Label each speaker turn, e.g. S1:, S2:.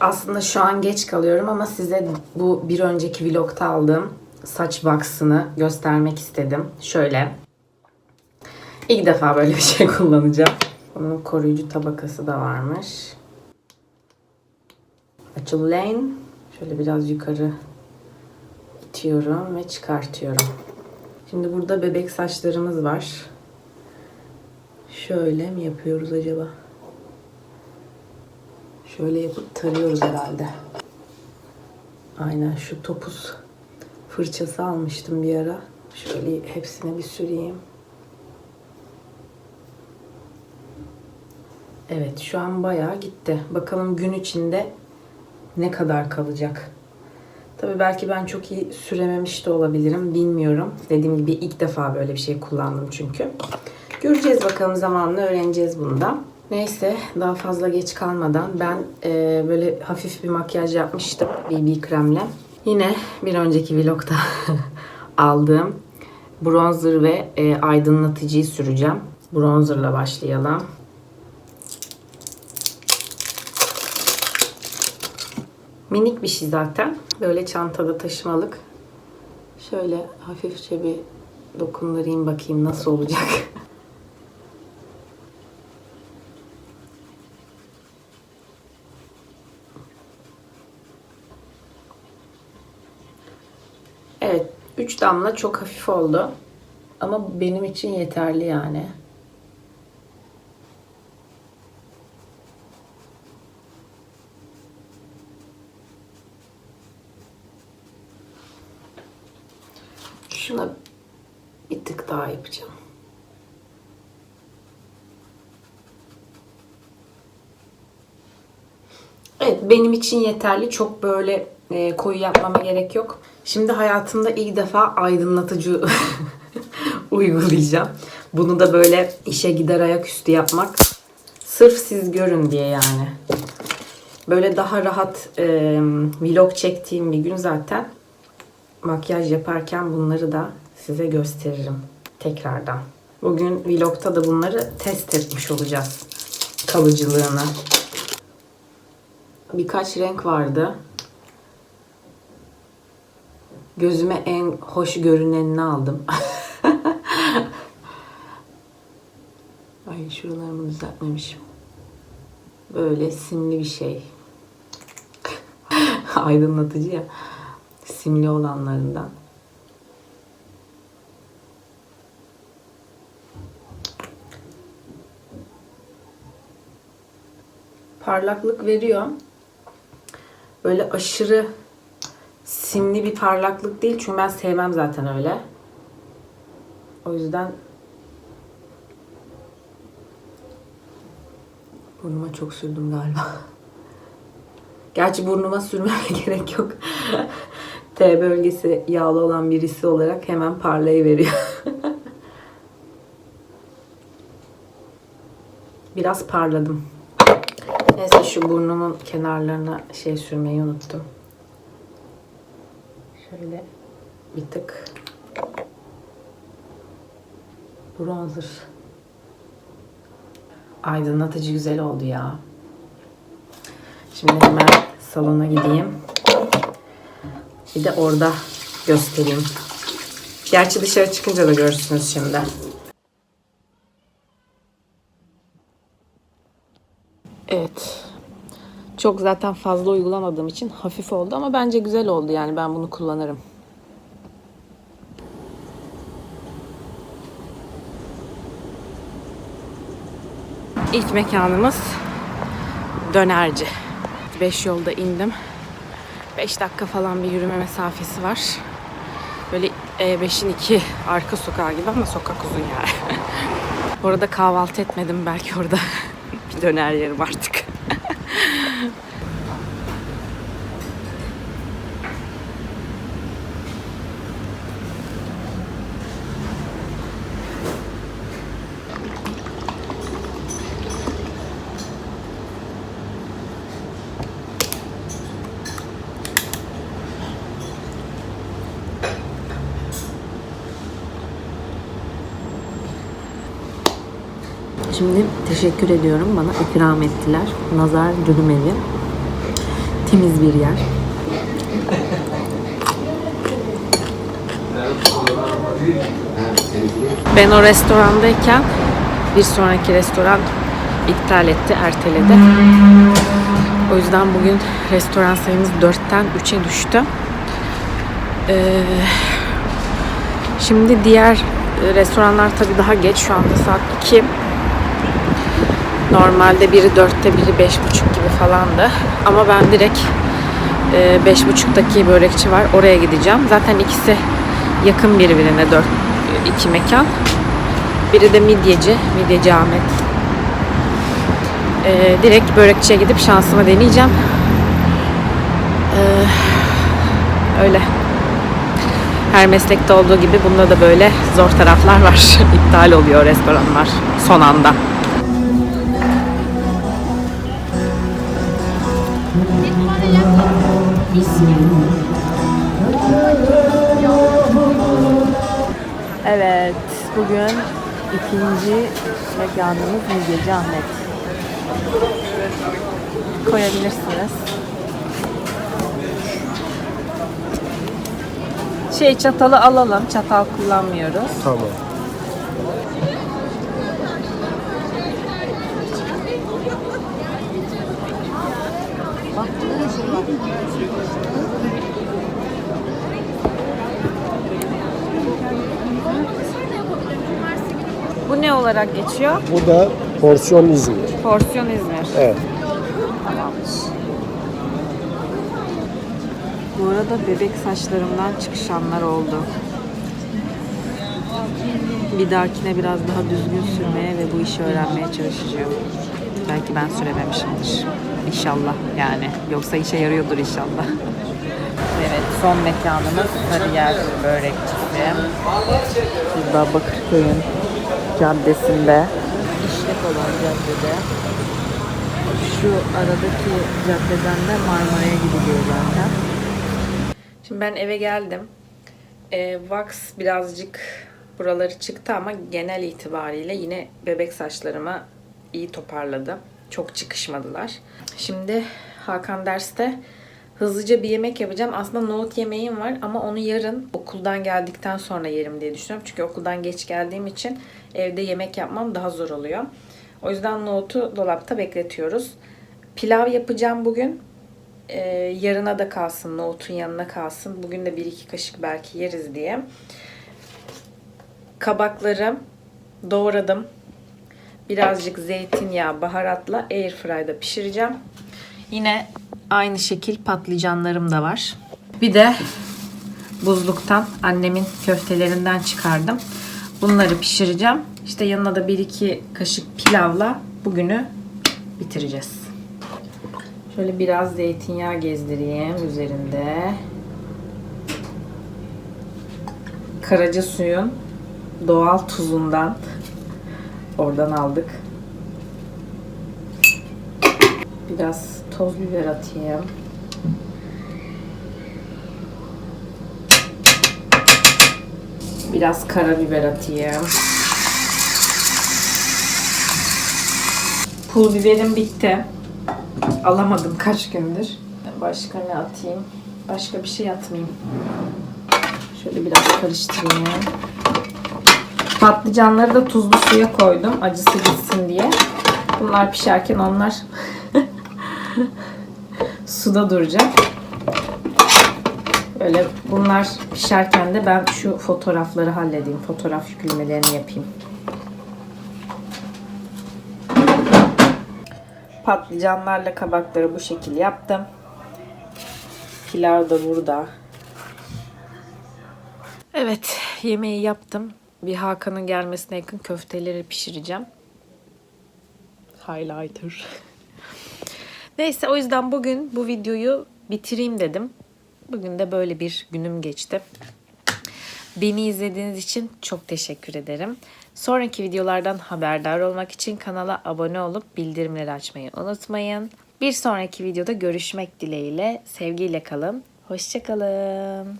S1: Aslında şu an geç kalıyorum ama size bu bir önceki vlogta aldığım saç box'ını göstermek istedim. Şöyle. İlk defa böyle bir şey kullanacağım. Bunun koruyucu tabakası da varmış. Açılayın. Şöyle biraz yukarı itiyorum ve çıkartıyorum. Şimdi burada bebek saçlarımız var. Şöyle mi yapıyoruz acaba? Şöyle yapıp tarıyoruz herhalde. Aynen şu topuz fırçası almıştım bir ara. Şöyle hepsine bir süreyim. Evet şu an bayağı gitti. Bakalım gün içinde ne kadar kalacak. Tabii belki ben çok iyi sürememiş de olabilirim. Bilmiyorum. Dediğim gibi ilk defa böyle bir şey kullandım çünkü. Göreceğiz bakalım zamanla öğreneceğiz bunu da. Neyse daha fazla geç kalmadan ben e, böyle hafif bir makyaj yapmıştım BB kremle. Yine bir önceki vlogda aldığım bronzer ve e, aydınlatıcıyı süreceğim. Bronzerla başlayalım. Minik bir şey zaten. Böyle çantada taşımalık. Şöyle hafifçe bir dokundurayım bakayım nasıl olacak. Evet, 3 damla çok hafif oldu. Ama benim için yeterli yani. Şuna bir tık daha yapacağım. Evet benim için yeterli. Çok böyle e, koyu yapmama gerek yok. Şimdi hayatımda ilk defa aydınlatıcı uygulayacağım. Bunu da böyle işe gider ayaküstü yapmak. Sırf siz görün diye yani. Böyle daha rahat e, vlog çektiğim bir gün zaten makyaj yaparken bunları da size gösteririm tekrardan. Bugün vlogta da bunları test etmiş olacağız. Kalıcılığını. Birkaç renk vardı. Gözüme en hoş görünenini aldım. Ay şuralarımı düzeltmemişim. Böyle simli bir şey. Aydınlatıcı ya. Simli olanlarından. Parlaklık veriyor. Böyle aşırı simli bir parlaklık değil. Çünkü ben sevmem zaten öyle. O yüzden burnuma çok sürdüm galiba. Gerçi burnuma sürmeme gerek yok. T bölgesi yağlı olan birisi olarak hemen parlayıveriyor. Biraz parladım. Neyse şu burnumun kenarlarına şey sürmeyi unuttum. Şöyle bir tık bronzer. Aydınlatıcı güzel oldu ya. Şimdi hemen salona gideyim. Bir de orada göstereyim. Gerçi dışarı çıkınca da görürsünüz şimdi. Evet. Çok zaten fazla uygulamadığım için hafif oldu ama bence güzel oldu yani ben bunu kullanırım. İlk mekanımız dönerci. 5 yolda indim. 5 dakika falan bir yürüme mesafesi var. Böyle E5'in iki arka sokağı gibi ama sokak uzun yani. Bu arada kahvaltı etmedim belki orada bir döner yerim artık. Şimdi teşekkür ediyorum. Bana ikram ettiler. Nazar Dürüm Evi. temiz bir yer. Ben o restorandayken bir sonraki restoran iptal etti, erteledi. O yüzden bugün restoran sayımız 4'ten 3'e düştü. Ee, şimdi diğer restoranlar tabii daha geç. Şu anda saat 2. Normalde biri 4'te biri 5.30 gibi falandı. Ama ben direkt e, 5.30'daki börekçi var. Oraya gideceğim. Zaten ikisi yakın birbirine 4 iki mekan. Biri de midyeci. Midyeci Ahmet. E, direkt börekçiye gidip şansımı deneyeceğim. E, öyle. Her meslekte olduğu gibi bunda da böyle zor taraflar var. İptal oluyor restoranlar son anda. Evet, bugün ikinci mekanımız Midyeci Ahmet. Koyabilirsiniz. Şey çatalı alalım. Çatal kullanmıyoruz.
S2: Tamam.
S1: Ne olarak geçiyor?
S2: Bu da porsiyon İzmir.
S1: Porsiyon İzmir.
S2: Evet.
S1: Tamamdır. Bu arada bebek saçlarımdan çıkışanlar oldu. Bir dahakine biraz daha düzgün sürmeye ve bu işi öğrenmeye çalışacağım. Belki ben sürememişimdir. İnşallah yani. Yoksa işe yarıyordur inşallah. Evet son mekanımız Sarıyer Börekçisi. Burada Bakırköy'ün caddesinde. İşlek olan caddede. Şu aradaki caddeden de Marmara'ya gidiliyor zaten. Şimdi ben eve geldim. E, wax birazcık buraları çıktı ama genel itibariyle yine bebek saçlarıma iyi toparladı. Çok çıkışmadılar. Şimdi Hakan derste hızlıca bir yemek yapacağım. Aslında nohut yemeğim var ama onu yarın okuldan geldikten sonra yerim diye düşünüyorum. Çünkü okuldan geç geldiğim için evde yemek yapmam daha zor oluyor. O yüzden nohutu dolapta bekletiyoruz. Pilav yapacağım bugün. Ee, yarına da kalsın, nohutun yanına kalsın. Bugün de bir iki kaşık belki yeriz diye. Kabakları doğradım. Birazcık zeytinyağı, baharatla airfry'da pişireceğim. Yine aynı şekil patlıcanlarım da var. Bir de buzluktan annemin köftelerinden çıkardım. Bunları pişireceğim. İşte yanına da bir iki kaşık pilavla bugünü bitireceğiz. Şöyle biraz zeytinyağı gezdireyim üzerinde. Karaca suyun doğal tuzundan oradan aldık. Biraz toz biber atayım. Biraz karabiber atayım. Pul biberim bitti. Alamadım kaç gündür. Başka ne atayım? Başka bir şey atmayayım. Şöyle biraz karıştırayım. Patlıcanları da tuzlu suya koydum. Acısı gitsin diye. Bunlar pişerken onlar suda duracak. Böyle bunlar pişerken de ben şu fotoğrafları halledeyim. Fotoğraf yüklemelerini yapayım. Patlıcanlarla kabakları bu şekil yaptım. Pilav da burada. Evet, yemeği yaptım. Bir Hakan'ın gelmesine yakın köfteleri pişireceğim. Highlighter. Neyse o yüzden bugün bu videoyu bitireyim dedim. Bugün de böyle bir günüm geçti. Beni izlediğiniz için çok teşekkür ederim. Sonraki videolardan haberdar olmak için kanala abone olup bildirimleri açmayı unutmayın. Bir sonraki videoda görüşmek dileğiyle. Sevgiyle kalın. Hoşçakalın.